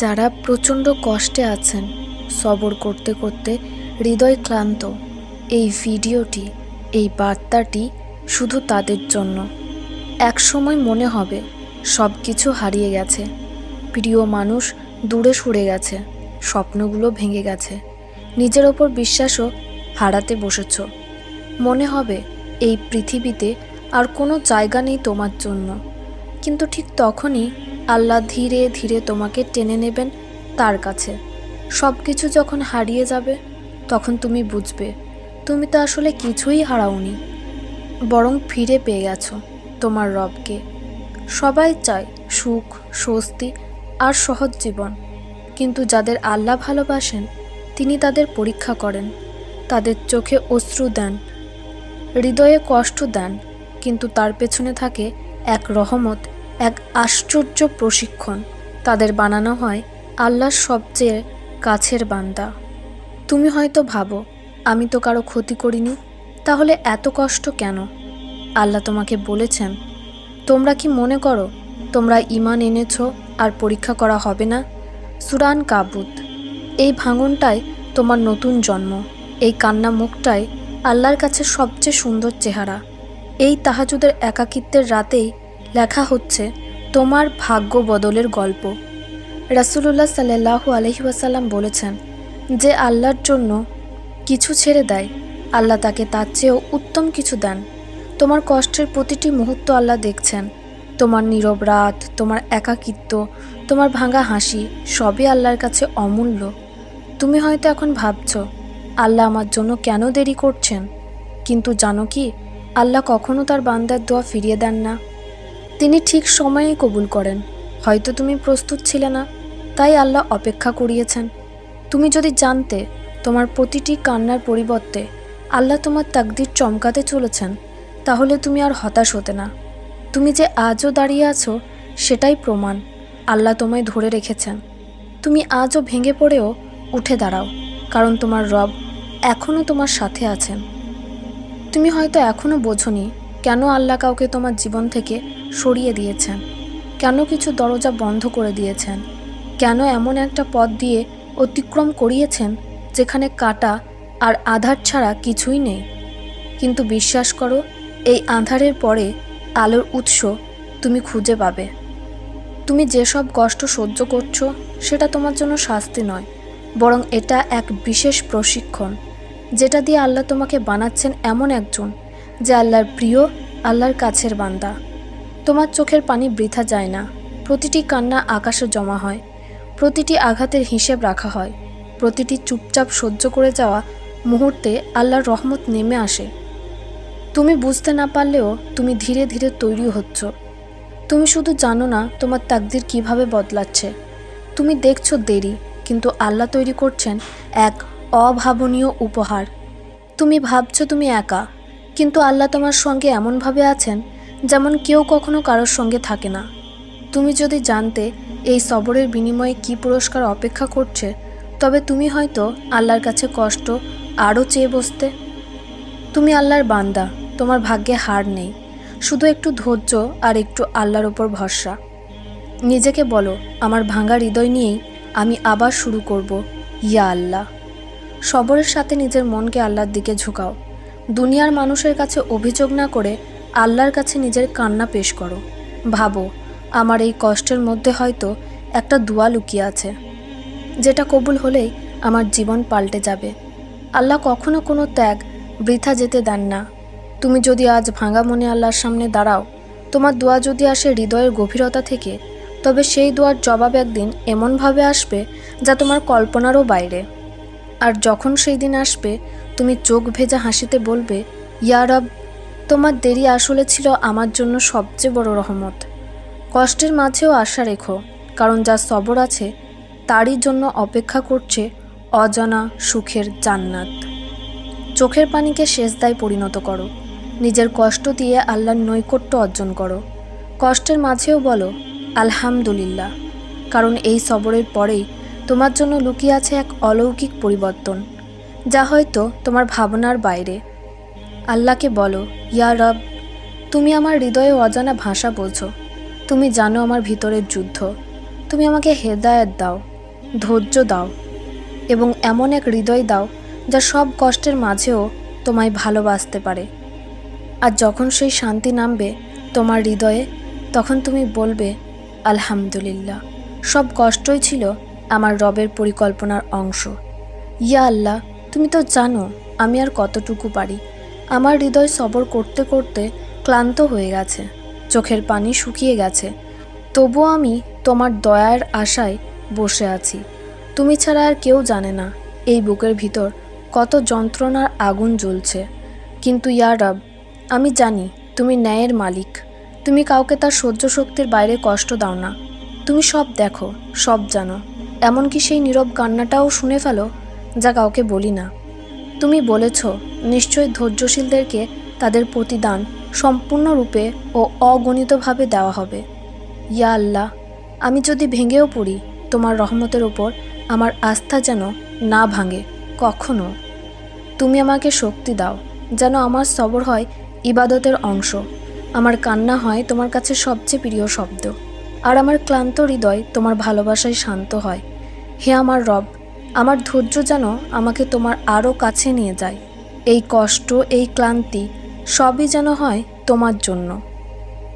যারা প্রচণ্ড কষ্টে আছেন, সবর করতে করতে হৃদয় ক্লান্ত। এই ভিডিওটি, এই বার্তাটি শুধু তাদের জন্য। এক সময় মনে হবে সব কিছু হারিয়ে গেছে। প্রিয় মানুষ দূরে সরে গেছে, স্বপ্নগুলো ভেঙে গেছে। নিজের ওপর বিশ্বাসও হারাতে বসেছ। মনে হবে, এই পৃথিবীতে আর কোনো জায়গা নেই তোমার জন্য। কিন্তু ঠিক তখনই আল্লাহ ধীরে ধীরে তোমাকে টেনে নেবেন তার কাছে। সব কিছু যখন হারিয়ে যাবে, তখন তুমি বুঝবে, তুমি তো আসলে কিছুই হারাওনি। বরং ফিরে পেয়ে গেছো তোমার রবকে। সবাই চায় সুখ, স্বস্তি আর সহজ জীবন। কিন্তু যাদের আল্লাহ ভালোবাসেন, তিনি তাদের পরীক্ষা করেন, তাদের চোখে অশ্রু দেন, হৃদয়ে কষ্ট দেন, কিন্তু তার পেছনে থাকে এক রহমত এক আশ্চর্য প্রশিক্ষণ। তাদের বানানো হয় আল্লাহর সবচেয়ে কাছের বান্দা। তুমি হয়তো ভাবো, আমি তো কারও ক্ষতি করিনি, তাহলে এত কষ্ট কেন? আল্লাহ তোমাকে বলেছেন, তোমরা কি মনে করো, তোমরা ইমান এনেছ আর পরীক্ষা করা হবে না? সুরান কাবুত। এই ভাঙনটাই তোমার নতুন জন্ম। এই কান্না মুখটাই আল্লাহর কাছে সবচেয়ে সুন্দর চেহারা। এই তাহাজুদের একাকিত্বের রাতেই লেখা হচ্ছে, তোমার ভাগ্য বদলের গল্প। রাসুলুল্লাহ সাল্লাহু আলহিউসাল্লাম বলেছেন যে আল্লাহর জন্য কিছু ছেড়ে দেয়, আল্লাহ তাকে তার চেয়েও উত্তম কিছু দেন। তোমার কষ্টের প্রতিটি মুহূর্ত আল্লাহ দেখছেন। তোমার নীরব রাত, তোমার একাকিত্ব, তোমার ভাঙা হাসি সবই আল্লাহর কাছে অমূল্য। তুমি হয়তো এখন ভাবছ, আল্লাহ আমার জন্য কেন দেরি করছেন? কিন্তু জানো কি, আল্লাহ কখনো তার বান্দার দোয়া ফিরিয়ে দেন না। তিনি ঠিক সময়েই কবুল করেন। হয়তো তুমি প্রস্তুত ছিলে না, তাই আল্লাহ অপেক্ষা করিয়েছেন। তুমি যদি জানতে তোমার প্রতিটি কান্নার পরিবর্তে আল্লাহ তোমার তাকদির চমকাতে চলেছেন, তাহলে তুমি আর হতাশ হতে না। তুমি যে আজও দাঁড়িয়ে আছো, সেটাই প্রমাণ। আল্লাহ তোমায় ধরে রেখেছেন। তুমি আজও ভেঙে পড়েও উঠে দাঁড়াও, কারণ তোমার রব এখনও তোমার সাথে আছেন। তুমি হয়তো এখনও বোঝনি কেন আল্লাহ কাউকে তোমার জীবন থেকে সরিয়ে দিয়েছেন? কেন কিছু দরজা বন্ধ করে দিয়েছেন? কেন এমন একটা পথ দিয়ে অতিক্রম করিয়েছেন যেখানে কাটা আর আধার ছাড়া কিছুই নেই? কিন্তু বিশ্বাস করো, এই আধারের পরে আলোর উৎস তুমি খুঁজে পাবে। তুমি যেসব কষ্ট সহ্য করছ, সেটা তোমার জন্য শাস্তি নয়, বরং এটা এক বিশেষ প্রশিক্ষণ, যেটা দিয়ে আল্লাহ তোমাকে বানাচ্ছেন এমন একজন যে আল্লাহর প্রিয়, আল্লাহর কাছের বান্দা। তোমার চোখের পানি বৃথা যায় না। প্রতিটি কান্না আকাশে জমা হয়। প্রতিটি আঘাতের হিসেব রাখা হয়। প্রতিটি চুপচাপ সহ্য করে যাওয়া মুহূর্তে আল্লাহর রহমত নেমে আসে। তুমি বুঝতে না পারলেও তুমি ধীরে ধীরে তৈরি হচ্ছ। তুমি শুধু জানো না তোমার তাকদির কীভাবে বদলাচ্ছে। তুমি দেখছ দেরি, কিন্তু আল্লাহ তৈরি করছেন এক অভাবনীয় উপহার। তুমি ভাবছ তুমি একা। কিন্তু আল্লাহ তোমার সঙ্গে এমনভাবে আছেন যেমন কেউ কখনো কারোর সঙ্গে থাকে না। তুমি যদি জানতে এই সবরের বিনিময়ে কি পুরস্কার অপেক্ষা করছে, তবে তুমি হয়তো আল্লাহর কাছে কষ্ট আরও চেয়ে বসতে। তুমি আল্লাহর বান্দা, তোমার ভাগ্যে হার নেই, শুধু একটু ধৈর্য আর একটু আল্লাহর ওপর ভরসা। নিজেকে বলো, আমার ভাঙা হৃদয় নিয়েই আমি আবার শুরু করব, ইয়া আল্লাহ। সবরের সাথে নিজের মনকে আল্লাহর দিকে ঝুঁকাও। দুনিয়ার মানুষের কাছে অভিযোগ না করে আল্লাহর কাছে নিজের কান্না পেশ করো। ভাবো, আমার এই কষ্টের মধ্যে হয়তো একটা দোয়া লুকিয়ে আছে। যেটা কবুল হলেই আমার জীবন পাল্টে যাবে। আল্লাহ কখনো কোনো ত্যাগ, বৃথা যেতে দেন না। তুমি যদি আজ ভাঙা মনে আল্লাহর সামনে দাঁড়াও, তোমার দোয়া যদি আসে হৃদয়ের গভীরতা থেকে, তবে সেই দোয়ার জবাব একদিন এমনভাবে আসবে যা তোমার কল্পনারও বাইরে। আর যখন সেই দিন আসবে, তুমি চোখ ভেজা হাসিতে বলবে ইয়ারব তোমার দেরি আসলে ছিল আমার জন্য সবচেয়ে বড় রহমত। কষ্টের মাঝেও আশা রেখো, কারণ যা সবর আছে, তারই জন্য অপেক্ষা করছে অজানা সুখের জান্নাত। চোখের পানিকে শেষদায় পরিণত করো। নিজের কষ্ট দিয়ে আল্লাহর নৈকট্য অর্জন করো। কষ্টের মাঝেও বলো, আলহামদুলিল্লাহ। কারণ এই সবরের পরেই তোমার জন্য লুকিয়ে আছে এক অলৌকিক পরিবর্তন, যা হয়তো তোমার ভাবনার বাইরে। আল্লাহকে বলো, ইয়া রব, তুমি আমার হৃদয়ে অজানা ভাষা বলছো। তুমি জানো আমার ভিতরের যুদ্ধ। তুমি আমাকে হেদায়েত দাও, ধৈর্য দাও, এবং এমন এক হৃদয় দাও, যা সব কষ্টের মাঝেও তোমায় ভালোবাসতে পারে। আর যখন সেই শান্তি নামবে তোমার হৃদয়ে, তখন তুমি বলবে, আলহামদুলিল্লাহ। সব কষ্টই ছিল আমার রবের পরিকল্পনার অংশ। ইয়া আল্লাহ, তুমি তো জানো, আমি আর কতটুকু পারি। আমার হৃদয় সবর করতে করতে ক্লান্ত হয়ে গেছে, চোখের পানি শুকিয়ে গেছে। তবুও আমি তোমার দয়ার আশায় বসে আছি। তুমি ছাড়া আর কেউ জানে না, এই বুকের ভিতর কত যন্ত্রণার আগুন জ্বলছে। কিন্তু ইয়া রব, আমি জানি তুমি ন্যায়ের মালিক। তুমি কাউকে তার সহ্য শক্তির বাইরে কষ্ট দাও না। তুমি সব দেখো, সব জানো। এমনকি সেই নীরব কান্নাটাও শুনে ফেলো, যা কাউকে বলি না। তুমি বলেছ, নিশ্চয় ধৈর্যশীলদেরকে তাদের প্রতিদান সম্পূর্ণরূপে ও অগণিতভাবে দেওয়া হবে। ইয়া আল্লাহ, আমি যদি ভেঙেও পড়ি, তোমার রহমতের ওপর আমার আস্থা যেন না ভাঙে, কখনো। তুমি আমাকে শক্তি দাও, যেন আমার সবর হয় ইবাদতের অংশ। আমার কান্না হয় তোমার কাছে সবচেয়ে প্রিয় শব্দ। আর আমার ক্লান্ত হৃদয় তোমার ভালোবাসায় শান্ত হয়। হে আমার রব, আমার ধৈর্য যেন আমাকে তোমার আরও কাছে নিয়ে যায়। এই কষ্ট, এই ক্লান্তি সবই যেন হয় তোমার জন্য।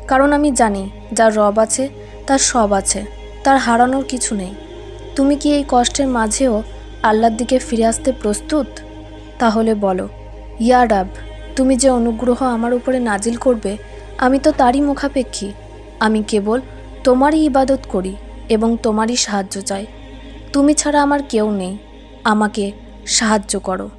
কারণ আমি জানি যার রব আছে, তার সব আছে, তার হারানোর কিছু নেই। তুমি কি এই কষ্টের মাঝেও আল্লাহর দিকে ফিরে আসতে প্রস্তুত? তাহলে বলো, ইয়া রাব, তুমি যে অনুগ্রহ আমার উপরে নাজিল করবে, আমি তো তারই মুখাপেক্ষী। আমি কেবল তোমারই ইবাদত করি এবং তোমারই সাহায্য চাই। তুমি ছাড়া আমার কেউ নেই। আমাকে সাহায্য করো।